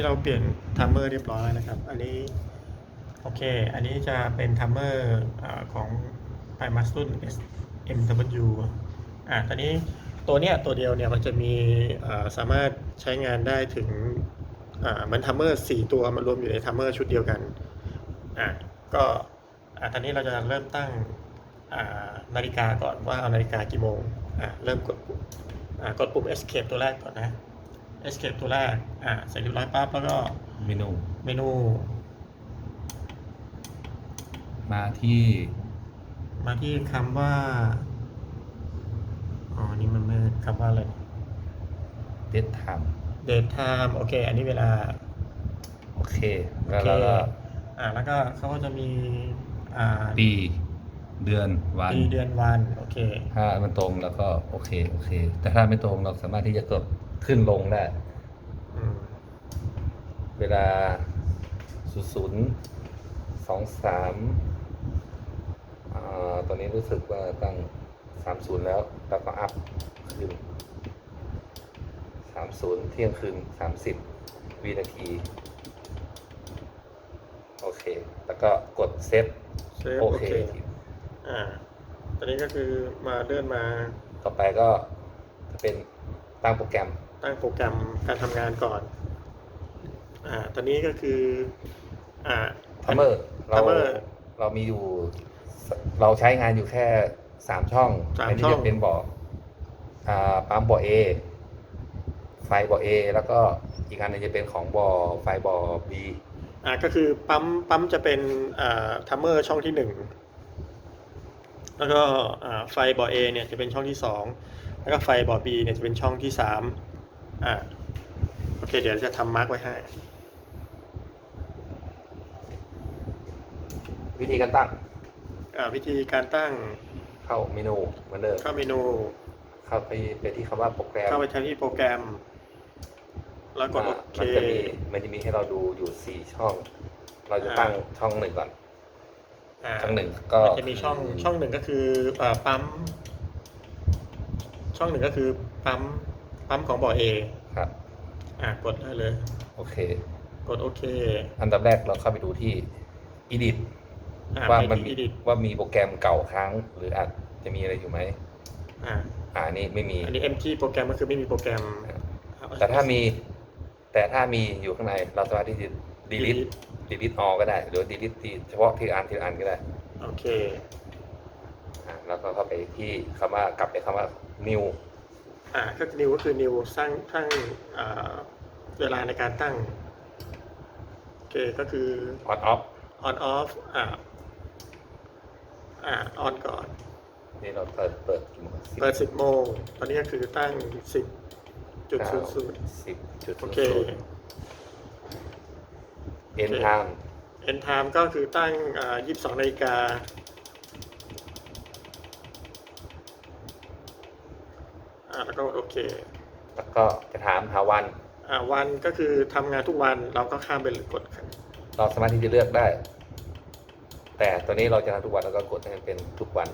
ที่เราเปลี่ยนทัมเมอร์เรียบร้อยแล้วนะครับ อันนี้โอเค อันนี้จะเป็นทัมเมอร์ของ p i m a s t u n SMW อ่าตอนนี้ตัวเนี้ยตัวเดียวเนี่ยมันจะมีสามารถใช้งานได้ถึงอ่ามันทัมเมอร์สี่ตัวมารวมอยู่ในทัมเมอร์ชุดเดียวกันอ่าก็อ่าตอนนี้เราจะเริ่มตั้งอ่านาฬิกาก่อนว่าเอานาฬิกากี่โมงอ่าเริ่มกดปุ่มอ่ากดปุ่ม escape ตัวแรกก่อนนะ escape ตัวแรก อ่าเสร็จเรียบร้อยปั๊บแล้วก็เมนู เมนู มาที่มาที่คำว่า อ๋อ นี่มันไม่คำว่าอะไร เดทไทม์ date time โอเค อันนี้เวลา โอเคโอแล้วเคเราก็อ่า แล้วก็เขาก็จะมี อ่าปีเดือนวันปีเดือนวัน โอเค ถ้ามันตรงแล้วก็โอเค โอเค แต่ถ้าไม่ตรงเราสามารถที่จะกด ขึ้นลงได้อืมเวลาศูนย์ศูนย์สองสามอ่าตอนนี้รู้สึกว่าตั้งสามศูนย์แล้ว แล้วก็อัพขึ้นสามศูนย์เที่ยงคืนสามสิบวินาที โอเค แล้วก็กดเซฟเซฟโอโอเคเคอ่าตอนนี้ก็คือมาเลื่อนมา ต่อไปก็จะเป็นตั้งโปรแกรม ตั้งโปรแกรมการทำงานก่อนอ่าตอนนี้ก็คืออ่าทัมเมอร์เรา Timer เรามีอยู่ เราใช้งานอยู่แค่สามช่องสามอันนี้ช่อง จะเป็นบ่ออ่าปั๊มบ่อ A ไฟบ่อ A แล้วก็อีกอันหนึงจะเป็นของบ่อไฟบ่อ B อ่าก็คือปั๊มปั๊มจะเป็นอ่าทัมเมอร์ช่องที่หนึ่งแล้วก็อ่าไฟบอเอเนี่ยจะเป็นช่องที่สองแล้วก็ไฟบอบีเนี่ยจะเป็นช่องที่สาม อ่าโอเค เดี๋ยวจะทำมาร์กไว้ให้วิธีการตั้งอ่าวิธีการตั้งเข้าเมนูเหมือนเดิมเข้าเมนู เข้าไปไปที่คำว่าโปรแกรมเข้าไปที่โปรแกรม แล้วกดโออ่าเคมันจะมีมันจะมีให้เราดูอยู่สี่ช่อง เราจะอ่าตั้งช่องหนึ่งก่อนอ่าช่องหนึ่งก็มันจะมีช่องคือช่องหนึ่งก็คืออ่าปั๊มช่องหนึ่งก็คือปั๊ม ปั๊มของบอเอครับ อ่ากดได้เลย โอเค กดโอเค อันดับแรกเราเข้าไปดูที่ edit อ่าว่าไปมันที่มี edit ว่ามีโปรแกรมเก่าค้าง หรืออาจจะมีอะไรอยู่ไหม อ่าอ่านี่ไม่มี อันนี้ empty โปรแกรมก็คือไม่มีโปรแกรมแต่ถ้ามี แต่ถ้ามีอยู่ข้างในเราสามารถที่จะ delete delete all ก็ได้ หรือ delete ที่เฉพาะทีละอันทีละอันก็ได้โอเค อ่าแล้วก็เข้าไปที่คำว่ากลับไปคำว่า new อ่าก็ new ก็คือ new สร้างสร้างอ่าเวลาในการตั้งโอเคก็คือ on off on off อ่าอ่า on ก่อนนี่เราเปิดเปิดกี่โมงเปิด10โมงตอนนี้ก็คือตั้ง10จุดศูนย์ศูนย์สิบจุดโอศูนย์เคศูนย์ end time end time ก็คือตั้งอ่า22นาฬิกา อ่าแล้วก็กดโอเคแล้วก็จะถามหาวัน อ่าวันก็คือทำงานทุกวันเราก็ข้ามไปเลยกดเราสามารถที่จะเลือกได้ แต่ตอนนี้เราจะทำทุกวันแล้วก็กดให้มันเป็นทุกวัน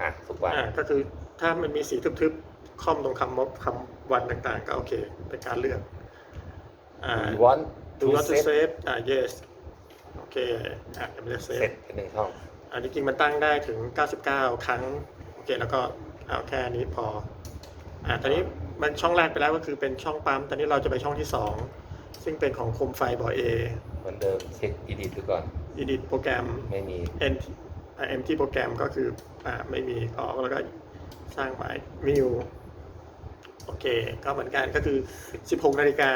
อะทุกวันอ่าก็คือถ้ามันมีสีทึบๆคอมตรงคำมบคำวันต่างๆ ก็โอเคเป็นการเลือกอ่า we want do to not to set save อ่า yes โอเคอ่าจะไม่ได้ set save เป็นหนึ่งช่อง อันนี้จริงมันตั้งได้ถึง 99 ครั้งโอเคแล้วก็เอาแค่นี้พออ่าตอนนี้มันช่องแรกไปแล้วก็คือเป็นช่องปั๊มตอนนี้เราจะไปช่องที่ 2 ซึ่งเป็นของโคมไฟบอเอเหมือนเดิมเช็ค edit ดูก่อน edit โปรแกรมไม่มี N อ่า empty โปรแกรมก็คืออ่าไม่มีออกแล้วก็สร้างหมาย new โอเค ก็เหมือนกันก็คือ 16นาฬิกา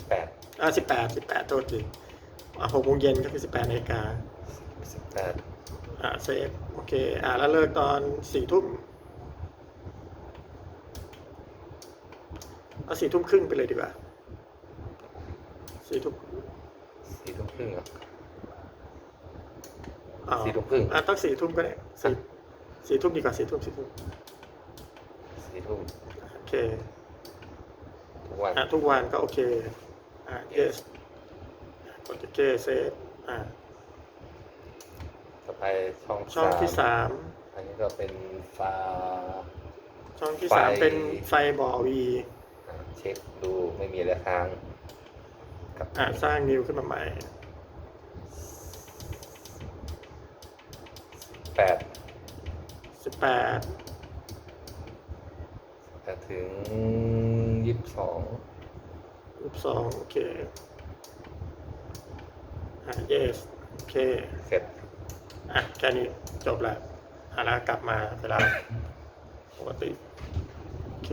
18อ่า18 18โทษทีอ่า6โมงเย็นก็คือ 18นาฬิกา18 อ่าเซฟโอเคอ่าแล้วเลิกตอนสี่ทุ่มเอาสี่ทุ่มครึ่งไปเลยดีกว่าสี่ทุ่มสี่ทุ่มครึ่งเหรออ่าสี่ทุ่มครึ่งอ่าต้องสี่ทุ่มก็ได้สี่สี่ทุ่มดีกว่าสี่ทุ่มสี่ทุ่มสี่ทุ่มโอเคทุกวันอ่าทุกวันก็โอเคอ่า yes กดโอเคเซฟอ่าต่อ ไปช่องช่องที่สามอันนี้ก็เป็นฟ้าช่องที่ไฟสามเป็นไฟบ่อวีอ่าเช็คดูไม่มีอะไรค้างกับอะสร้างนิวขึ้นมาใหม่แปดสิบแปดแต่ถึงยี่สิบสองยี่สองโอเคอะ yes โอเคเสร็จ อะแค่นี้จบแล้วอะแล้วกลับมาเวลาปกติโอเค